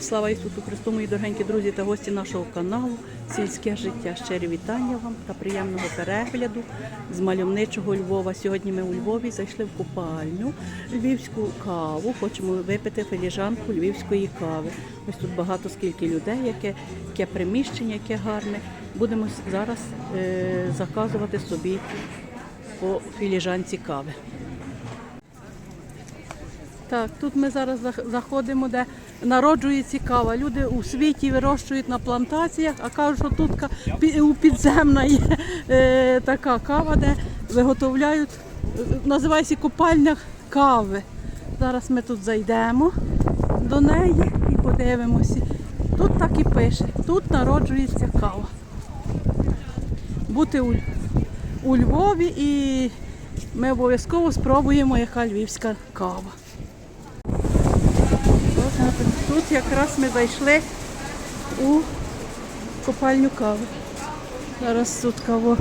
Слава Ісусу Христу, мої дорогенькі друзі та гості нашого каналу Сільське життя. Щирі вітання вам та приємного перегляду з мальовничого Львова. Сьогодні ми у Львові зайшли в купальню, львівську каву. Хочемо випити філіжанку львівської кави. Ось тут багато скільки людей, яке, яке приміщення, яке гарне. Будемо зараз е, заказувати собі по філіжанці кави. Так, тут ми зараз заходимо, де народжується кава. Люди у світі вирощують на плантаціях, а кажуть, що тут у підземна є е, така кава, де виготовляють, називається купальня кави. Зараз ми тут зайдемо до неї і подивимося. Тут так і пише, тут народжується кава. Бути у, у Львові і ми обов'язково спробуємо, яка львівська кава. Тут якраз ми зайшли у купальню кави. Зараз тут каво.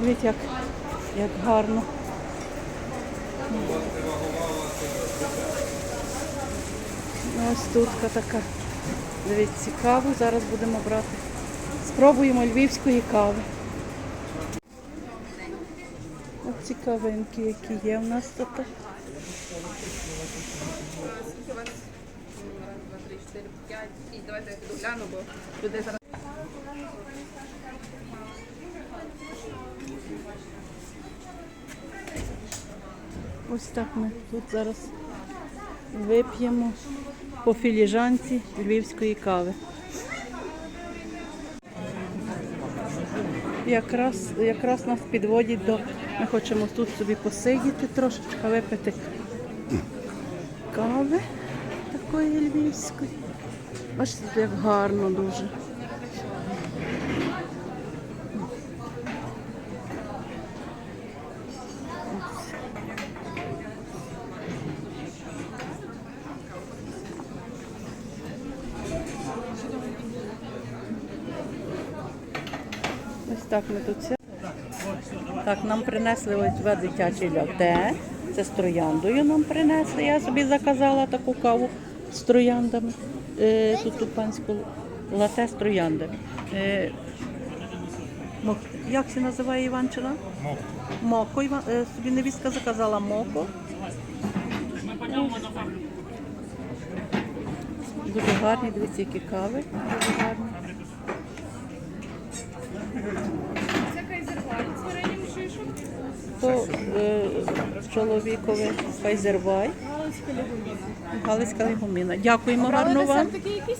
Дивіться, як, як гарно. Ось тут така. Дивіться, каву зараз будемо брати. Спробуємо львівської кави. Ось ці кавинки, які є у нас тут. Скільки у вас? Раз, два, три, чотири, п'ять, шість. Давайте я піду гляну, бо людей зараз. Ось так ми тут зараз вип'ємо по філіжанці львівської кави. Якраз, якраз нас підводять до. Ми хочемо тут собі посидіти, трошечки випити кави такої львівської. Бачите, як гарно дуже. Ось так ми тут все. Так, нам принесли ось два дитячі ляте. Це з трояндою нам принесли. Я собі заказала таку каву з трояндами. Е, тут у панську лате з трояндами. Е, як це називає Іванчина? Моко. Моко. Іван, е, собі невістка заказала моко. Дуже гарні, дивіться, які кави. Дуже гарні. То е, чоловікове Файзервай. Галицька легуміна. Дякуємо гарно вам. такий якийсь?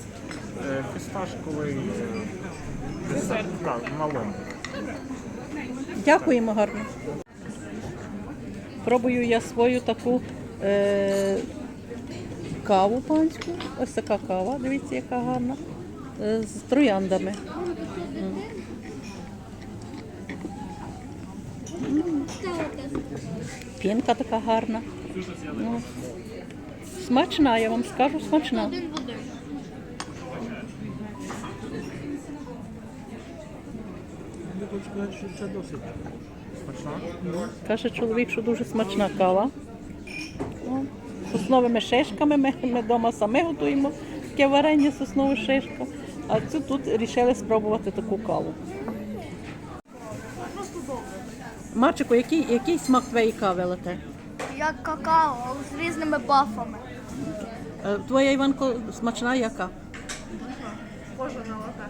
Е, Фісташковий е, десерт. Так, малим. Дякуємо гарно. Пробую я свою таку е, каву панську. Ось така кава, дивіться, яка гарна. е, З трояндами. Пінка така гарна. Ну, смачна, я вам скажу, смачна. Каже чоловік, що дуже смачна кава. Ну, сосновими шишками ми, ми вдома самі готуємо таке варення з сосновою шишкою. А цю тут вирішили спробувати таку каву. Марчику, який, який смак твоєї кави лате? Як какао з різними бафами. Е, Твоя Іванко смачна яка? Кожа на лака.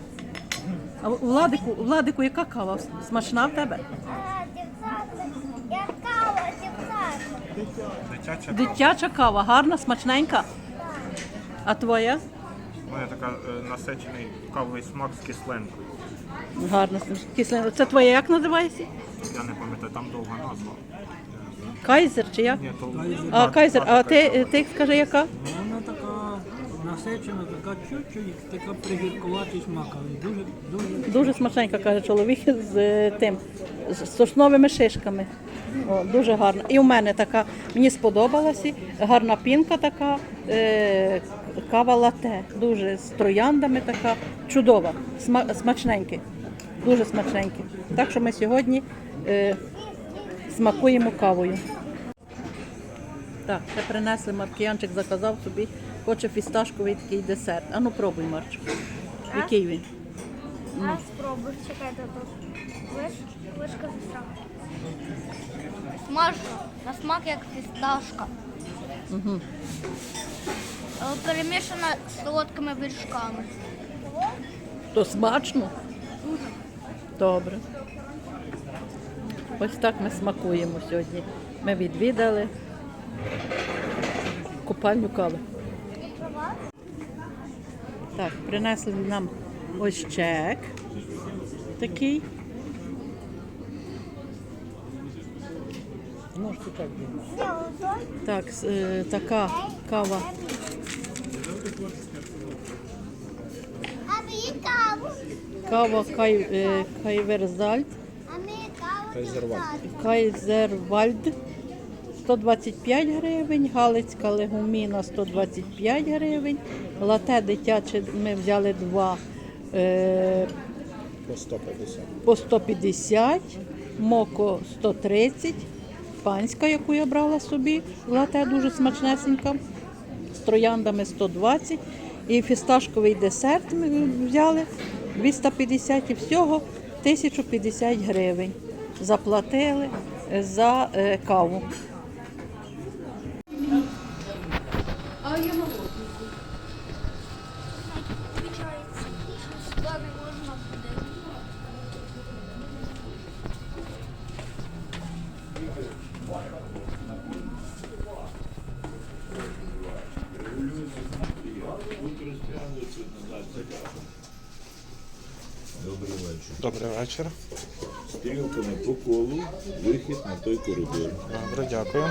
А у Владику, у Владику яка кава? Смачна в тебе? Як кава, дівчата. Дитяча Дитяча кава, гарна, смачненька. А твоя? Моя така е, насичений кавовий смак з кисленкою. Гарна, кисленька. Це твоя як називається? Я не пам'ятаю, там довга назва. Кайзер чи як? Ні, то А Кайзер, а ти, ти скажи яка? Насичена, така чуть-чуть, така пригіркуватий смак, дуже, дуже Дуже смачненька, каже чоловік з е, тим, з сосновими шишками. О, дуже гарна. І у мене така, мені сподобалася, гарна пінка така, е, кава лате, дуже з трояндами така, чудова, сма, смачненьке, дуже смачненьке. Так що ми сьогодні е, смакуємо кавою. Так, ще принесли Маркіянчик, заказав собі, хоче фісташковий такий десерт. Ану пробуй, Марчик. Який він? А спробуй, чекайте тут. Виш, вишка сестра. Смажка. На смак як фісташка. Угу. Але перемішана з солодкими вершками. То смачно? Добре. Ось так ми смакуємо сьогодні. Ми відвідали купальню кави. Так, принесли нам ось чек такий. Можете так. Так, е, така кава. Кава Кай, е, Кайверзальд. Каву. Кайзервальд 125 гривень, Галицька легуміна 125 гривень, лате дитяче ми взяли два е, По 150. по 150, моко 130, панська, яку я брала собі, лате дуже смачнесенька, з трояндами 120 і фісташковий десерт ми взяли 250 і всього 1050 гривень. Заплатили за е, каву. Добрий вечір. Добрий вечір. Стрілками по колу, вихід на той коридор. Добре, дякую.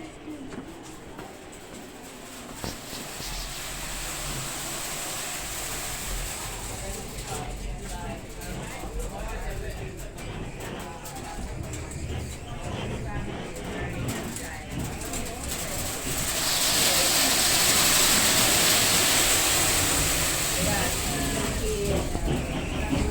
Yeah.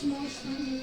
Hoş geldin.